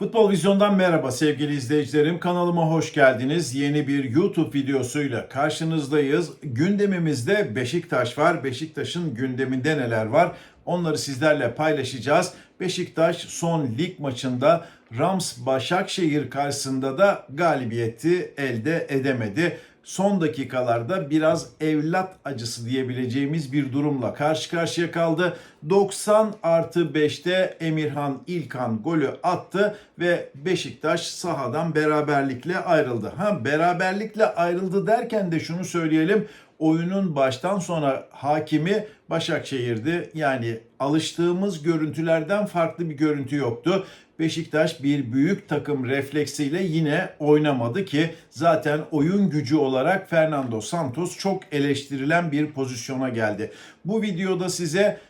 Futbol Vizyon'dan merhaba sevgili izleyicilerim. Kanalıma hoş geldiniz. Yeni bir YouTube videosuyla karşınızdayız. Gündemimizde Beşiktaş var. Beşiktaş'ın gündeminde neler var? Onları sizlerle paylaşacağız. Beşiktaş son lig maçında Rams Başakşehir karşısında da galibiyeti elde edemedi son dakikalarda biraz evlat acısı diyebileceğimiz bir durumla karşı karşıya kaldı. 90 artı 5'te Emirhan İlkan golü attı ve Beşiktaş sahadan beraberlikle ayrıldı. Ha beraberlikle ayrıldı derken de şunu söyleyelim. Oyunun baştan sona hakimi Başakşehir'di. Yani alıştığımız görüntülerden farklı bir görüntü yoktu. Beşiktaş bir büyük takım refleksiyle yine oynamadı ki zaten oyun gücü olarak Fernando Santos çok eleştirilen bir pozisyona geldi. Bu videoda size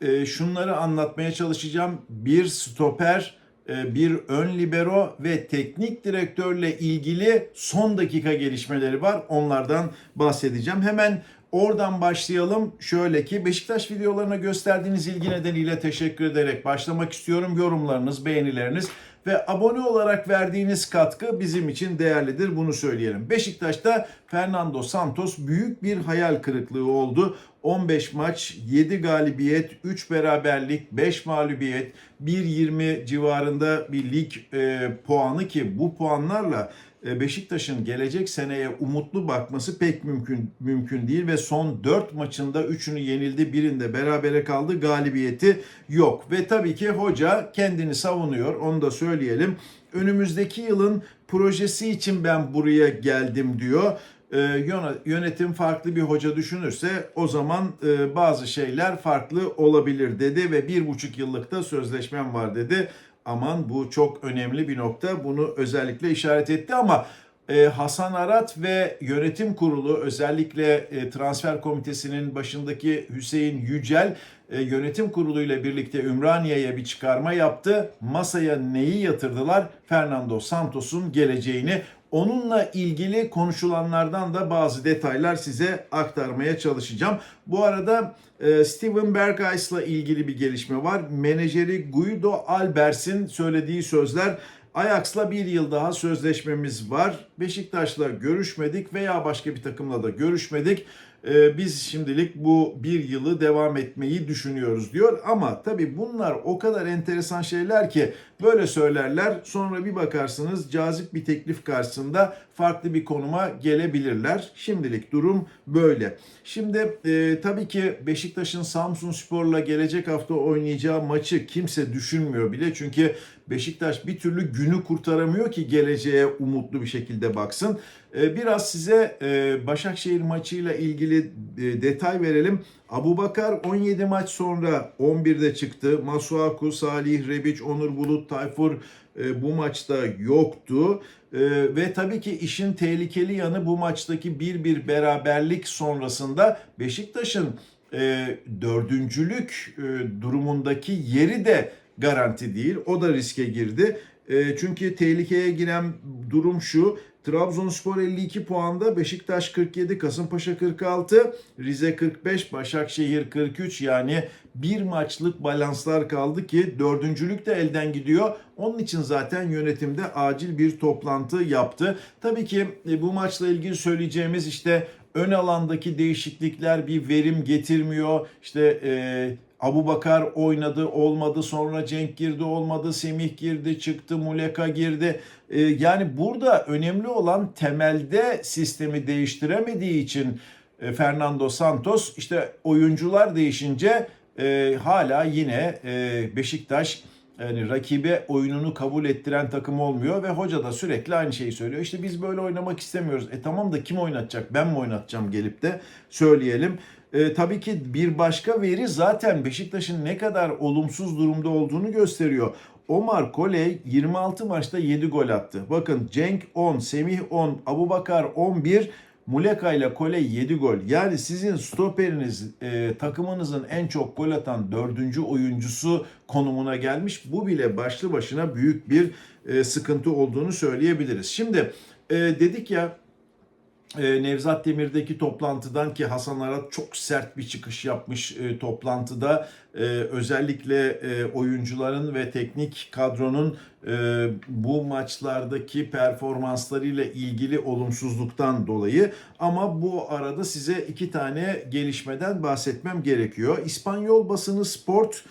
e, şunları anlatmaya çalışacağım. Bir stoper, bir ön libero ve teknik direktörle ilgili son dakika gelişmeleri var. Onlardan bahsedeceğim. Hemen Oradan başlayalım. Şöyle ki Beşiktaş videolarına gösterdiğiniz ilgi nedeniyle teşekkür ederek başlamak istiyorum. Yorumlarınız, beğenileriniz ve abone olarak verdiğiniz katkı bizim için değerlidir. Bunu söyleyelim. Beşiktaş'ta Fernando Santos büyük bir hayal kırıklığı oldu. 15 maç, 7 galibiyet, 3 beraberlik, 5 mağlubiyet, 1.20 civarında bir lig e, puanı ki bu puanlarla Beşiktaş'ın gelecek seneye umutlu bakması pek mümkün mümkün değil ve son 4 maçında 3'ünü yenildi, birinde berabere kaldı. Galibiyeti yok ve tabii ki hoca kendini savunuyor. Onu da söyleyelim. Önümüzdeki yılın projesi için ben buraya geldim diyor e, yönetim farklı bir hoca düşünürse o zaman e, bazı şeyler farklı olabilir dedi ve bir buçuk yıllıkta sözleşmem var dedi. Aman bu çok önemli bir nokta. Bunu özellikle işaret etti ama e, Hasan Arat ve yönetim kurulu özellikle e, transfer komitesinin başındaki Hüseyin Yücel e, yönetim kurulu ile birlikte Ümraniye'ye bir çıkarma yaptı. Masaya neyi yatırdılar? Fernando Santos'un geleceğini. Onunla ilgili konuşulanlardan da bazı detaylar size aktarmaya çalışacağım. Bu arada e, Steven Berghuis'la ilgili bir gelişme var. Menajeri Guido Albers'in söylediği sözler Ajax'la bir yıl daha sözleşmemiz var. Beşiktaş'la görüşmedik veya başka bir takımla da görüşmedik. Ee, biz şimdilik bu bir yılı devam etmeyi düşünüyoruz diyor. Ama tabii bunlar o kadar enteresan şeyler ki böyle söylerler. Sonra bir bakarsınız cazip bir teklif karşısında farklı bir konuma gelebilirler. Şimdilik durum böyle. Şimdi e, tabii ki Beşiktaş'ın Samsun Spor'la gelecek hafta oynayacağı maçı kimse düşünmüyor bile. Çünkü Beşiktaş bir türlü günü kurtaramıyor ki geleceğe umutlu bir şekilde baksın. E, biraz size e, Başakşehir maçıyla ilgili e, detay verelim. Abu Bakar 17 maç sonra 11'de çıktı. Masuaku, Salih, Rebic, Onur Bulut, Tayfur bu maçta yoktu. Ve tabii ki işin tehlikeli yanı bu maçtaki bir bir beraberlik sonrasında Beşiktaş'ın dördüncülük durumundaki yeri de garanti değil. O da riske girdi. Çünkü tehlikeye giren durum şu. Trabzonspor 52 puanda, Beşiktaş 47, Kasımpaşa 46, Rize 45, Başakşehir 43 yani bir maçlık balanslar kaldı ki dördüncülük de elden gidiyor. Onun için zaten yönetimde acil bir toplantı yaptı. Tabii ki e, bu maçla ilgili söyleyeceğimiz işte ön alandaki değişiklikler bir verim getirmiyor. İşte e, Abu Bakar oynadı olmadı sonra Cenk girdi olmadı Semih girdi çıktı Muleka girdi. Ee, yani burada önemli olan temelde sistemi değiştiremediği için e, Fernando Santos işte oyuncular değişince e, hala yine e, Beşiktaş yani rakibe oyununu kabul ettiren takım olmuyor ve hoca da sürekli aynı şeyi söylüyor. İşte biz böyle oynamak istemiyoruz. E tamam da kim oynatacak? Ben mi oynatacağım gelip de söyleyelim. E, tabii ki bir başka veri zaten Beşiktaş'ın ne kadar olumsuz durumda olduğunu gösteriyor. Omar Koley 26 maçta 7 gol attı. Bakın Cenk 10, Semih 10, Abubakar 11, Muleka ile Kole 7 gol. Yani sizin stoperiniz e, takımınızın en çok gol atan dördüncü oyuncusu konumuna gelmiş. Bu bile başlı başına büyük bir e, sıkıntı olduğunu söyleyebiliriz. Şimdi e, dedik ya e, Nevzat Demir'deki toplantıdan ki Hasan Arat çok sert bir çıkış yapmış e, toplantıda. E, özellikle e, oyuncuların ve teknik kadronun bu maçlardaki performanslarıyla ilgili olumsuzluktan dolayı ama bu arada size iki tane gelişmeden bahsetmem gerekiyor. İspanyol basını Sport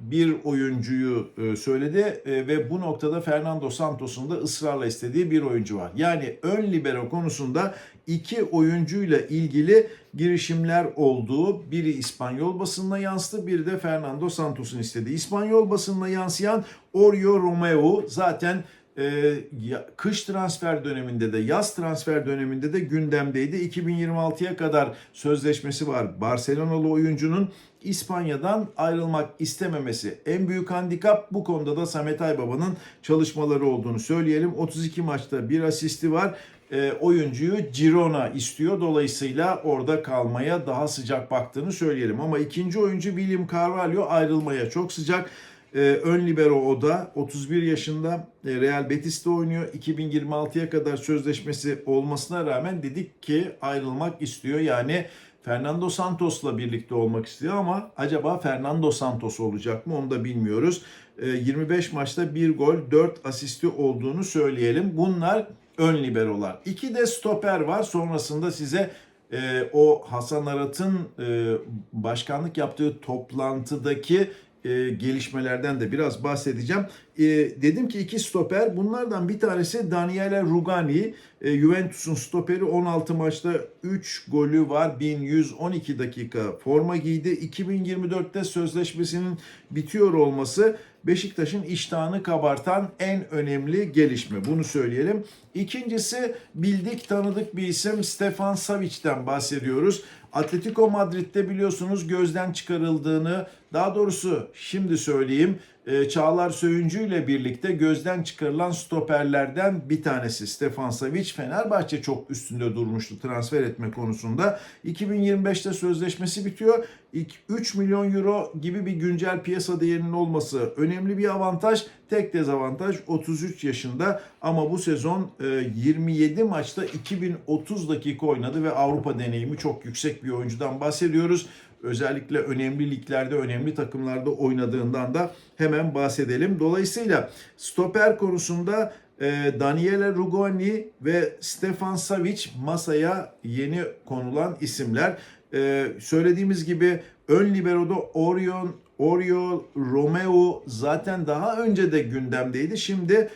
bir oyuncuyu e, söyledi e, ve bu noktada Fernando Santos'un da ısrarla istediği bir oyuncu var. Yani ön libero konusunda iki oyuncuyla ilgili girişimler olduğu biri İspanyol basınına yansıdı bir de Fernando Santos'un istediği. İspanyol basınına yansıyan Orio Romeo zaten e, kış transfer döneminde de yaz transfer döneminde de gündemdeydi. 2026'ya kadar sözleşmesi var. Barcelonalı oyuncunun İspanya'dan ayrılmak istememesi en büyük handikap. Bu konuda da Samet Aybaba'nın çalışmaları olduğunu söyleyelim. 32 maçta bir asisti var. E, oyuncuyu Girona istiyor. Dolayısıyla orada kalmaya daha sıcak baktığını söyleyelim. Ama ikinci oyuncu William Carvalho ayrılmaya çok sıcak. Ee, ön libero o da 31 yaşında e, Real Betis'te oynuyor. 2026'ya kadar sözleşmesi olmasına rağmen dedik ki ayrılmak istiyor. Yani Fernando Santos'la birlikte olmak istiyor ama acaba Fernando Santos olacak mı onu da bilmiyoruz. E, 25 maçta 1 gol 4 asisti olduğunu söyleyelim. Bunlar ön liberolar. İki de stoper var. Sonrasında size e, o Hasan Arat'ın e, başkanlık yaptığı toplantıdaki e, gelişmelerden de biraz bahsedeceğim. E, dedim ki iki stoper bunlardan bir tanesi Daniele Rugani. E, Juventus'un stoperi 16 maçta 3 golü var. 1112 dakika forma giydi. 2024'te sözleşmesinin bitiyor olması Beşiktaş'ın iştahını kabartan en önemli gelişme. Bunu söyleyelim. İkincisi bildik tanıdık bir isim Stefan Savic'den bahsediyoruz. Atletico Madrid'de biliyorsunuz gözden çıkarıldığını, daha doğrusu şimdi söyleyeyim e, Çağlar Söyüncü ile birlikte gözden çıkarılan stoperlerden bir tanesi Stefan Savic. Fenerbahçe çok üstünde durmuştu transfer etme konusunda. 2025'te sözleşmesi bitiyor. 3 milyon euro gibi bir güncel piyasa değerinin olması önemli bir avantaj. Tek dezavantaj 33 yaşında ama bu sezon 27 maçta 2030 dakika oynadı ve Avrupa deneyimi çok yüksek bir oyuncudan bahsediyoruz özellikle önemli liglerde, önemli takımlarda oynadığından da hemen bahsedelim. Dolayısıyla stoper konusunda e, Daniele Rugoni ve Stefan Savic masaya yeni konulan isimler. E, söylediğimiz gibi ön libero'da Orion, Orio Romeo zaten daha önce de gündemdeydi. Şimdi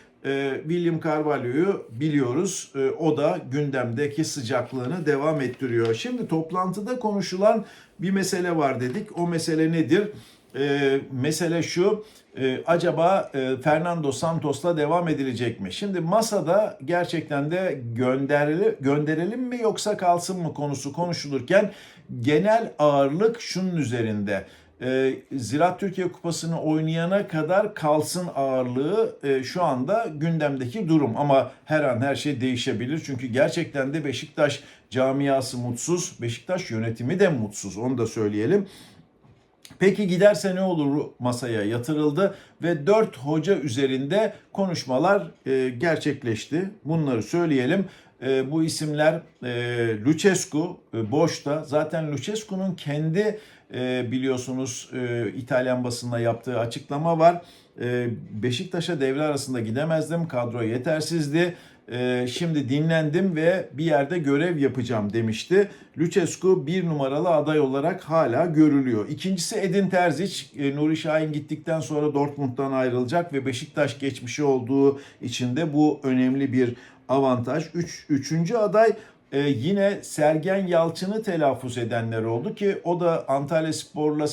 William Carvalho'yu biliyoruz. E, o da gündemdeki sıcaklığını devam ettiriyor. Şimdi toplantıda konuşulan bir mesele var dedik. O mesele nedir? E, mesele şu, e, acaba e, Fernando Santos'la devam edilecek mi? Şimdi masada gerçekten de gönderelim, gönderelim mi yoksa kalsın mı konusu konuşulurken genel ağırlık şunun üzerinde e, Ziraat Türkiye Kupası'nı oynayana kadar kalsın ağırlığı e, şu anda gündemdeki durum. Ama her an her şey değişebilir. Çünkü gerçekten de Beşiktaş camiası mutsuz. Beşiktaş yönetimi de mutsuz. Onu da söyleyelim. Peki giderse ne olur masaya yatırıldı ve 4 hoca üzerinde konuşmalar e, gerçekleşti. Bunları söyleyelim. E, bu isimler e, Lucescu e, boşta. Zaten Lucescu'nun kendi e, biliyorsunuz e, İtalyan basında yaptığı açıklama var. E, Beşiktaş'a devre arasında gidemezdim. Kadro yetersizdi. E, şimdi dinlendim ve bir yerde görev yapacağım demişti. Lucescu bir numaralı aday olarak hala görülüyor. İkincisi Edin Terzic. E, Nuri Şahin gittikten sonra Dortmund'dan ayrılacak ve Beşiktaş geçmişi olduğu için de bu önemli bir avantaj. Üç, üçüncü aday ee, yine Sergen Yalçın'ı telaffuz edenler oldu ki o da Antalya Spor'la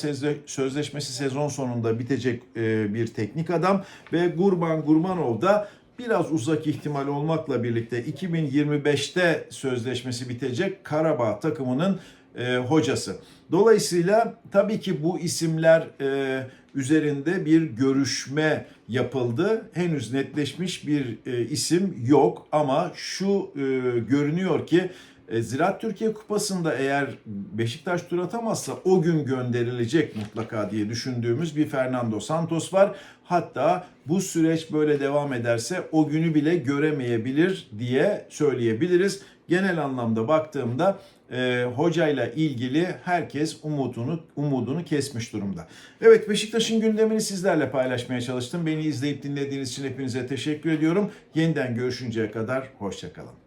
sözleşmesi sezon sonunda bitecek e, bir teknik adam ve Gurban Gurmanov da biraz uzak ihtimal olmakla birlikte 2025'te sözleşmesi bitecek Karabağ takımının e, hocası. Dolayısıyla tabii ki bu isimler e, üzerinde bir görüşme yapıldı. Henüz netleşmiş bir e, isim yok ama şu e, görünüyor ki E, Ziraat Türkiye Kupası'nda eğer Beşiktaş tur atamazsa o gün gönderilecek mutlaka diye düşündüğümüz bir Fernando Santos var. Hatta bu süreç böyle devam ederse o günü bile göremeyebilir diye söyleyebiliriz. Genel anlamda baktığımda e, hocayla ilgili herkes umudunu umudunu kesmiş durumda. Evet Beşiktaş'ın gündemini sizlerle paylaşmaya çalıştım. Beni izleyip dinlediğiniz için hepinize teşekkür ediyorum. Yeniden görüşünceye kadar hoşçakalın.